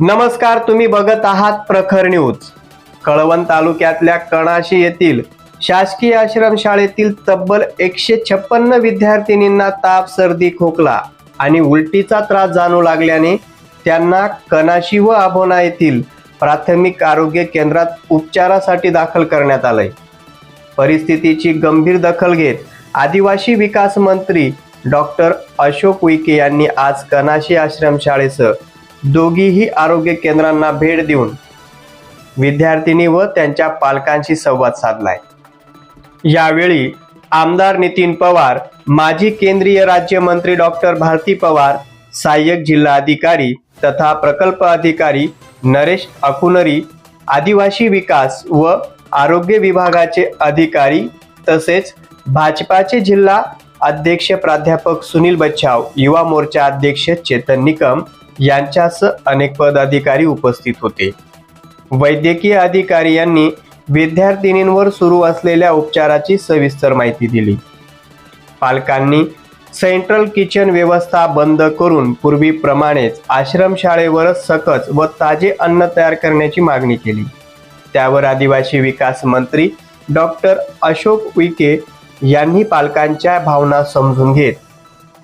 नमस्कार तुम्ही बघत आहात प्रखर न्यूज. कळवण तालुक्यातल्या कणाशी येथील शासकीय आश्रमशाळेतील तब्बल एकशे छप्पन्न विद्यार्थिनींना ताप सर्दी खोकला आणि उलटीचा त्रास जाणू लागल्याने त्यांना कणाशी व आभोना येथील प्राथमिक आरोग्य केंद्रात उपचारासाठी दाखल करण्यात आलंय. परिस्थितीची गंभीर दखल घेत आदिवासी विकास मंत्री डॉक्टर अशोक उईके यांनी आज कनाशी आश्रमशाळेसह दोघीही आरोग्य केंद्रांना भेट देऊन विद्यार्थिनी व त्यांच्या पालकांशी संवाद साधलाय. यावेळी आमदार नितीन पवार माजी केंद्रीय राज्यमंत्री डॉक्टर भारती पवार सहाय्यक जिल्हाधिकारी तथा प्रकल्प अधिकारी नरेश अकुनरी आदिवासी विकास व आरोग्य विभागाचे अधिकारी तसेच भाजपाचे जिल्हा अध्यक्ष प्राध्यापक सुनील बच्छाव युवा मोर्चा अध्यक्ष चेतन निकम यांच्यासह अनेक पदाधिकारी उपस्थित होते. वैद्यकीय अधिकारी यांनी विद्यार्थिनींवर सुरू असलेल्या उपचाराची सविस्तर माहिती दिली. पालकांनी सेंट्रल किचन व्यवस्था बंद करून पूर्वीप्रमाणेच आश्रमशाळेवरच सकस व ताजे अन्न तयार करण्याची मागणी केली. त्यावर आदिवासी विकास मंत्री डॉक्टर अशोक उईके यांनी पालकांच्या भावना समजून घेत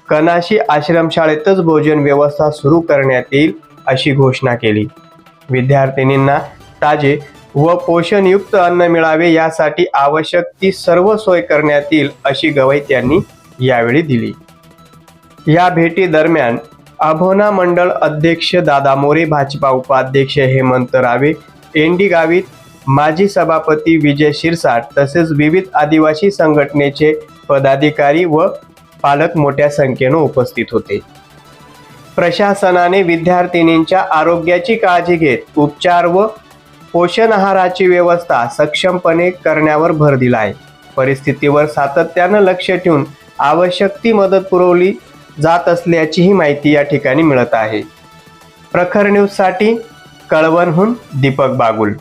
कनाशी आश्रमशाळेतच भोजन व्यवस्था सुरू करण्यात येईल अशी घोषणा केली. विद्यार्थिनींना ताजे व पोषणयुक्त अन्न मिळावे यासाठी आवश्यक ती सर्व सोय करण्यात येईल अशी गवाही त्यांनी यावेळी दिली. या भेटी दरम्यान अभोना मंडळ अध्यक्ष दादा मोरे भाजपा उपाध्यक्ष हेमंत रावे एनडी गावित माजी सभापती विजय शिरसाट तसेच विविध आदिवासी संघटनेचे पदाधिकारी व पालक मोठ्या संख्येनं उपस्थित होते. प्रशासनाने विद्यार्थिनींच्या आरोग्याची काळजी घेत उपचार व पोषण आहाराची व्यवस्था सक्षमपणे करण्यावर भर दिला आहे परिस्थितीवर सातत्यानं लक्ष ठेवून आवश्यक ती मदत पुरवली जात असल्याचीही माहिती या ठिकाणी मिळत आहे. प्रखर न्यूजसाठी कळवणहून दीपक बागुल.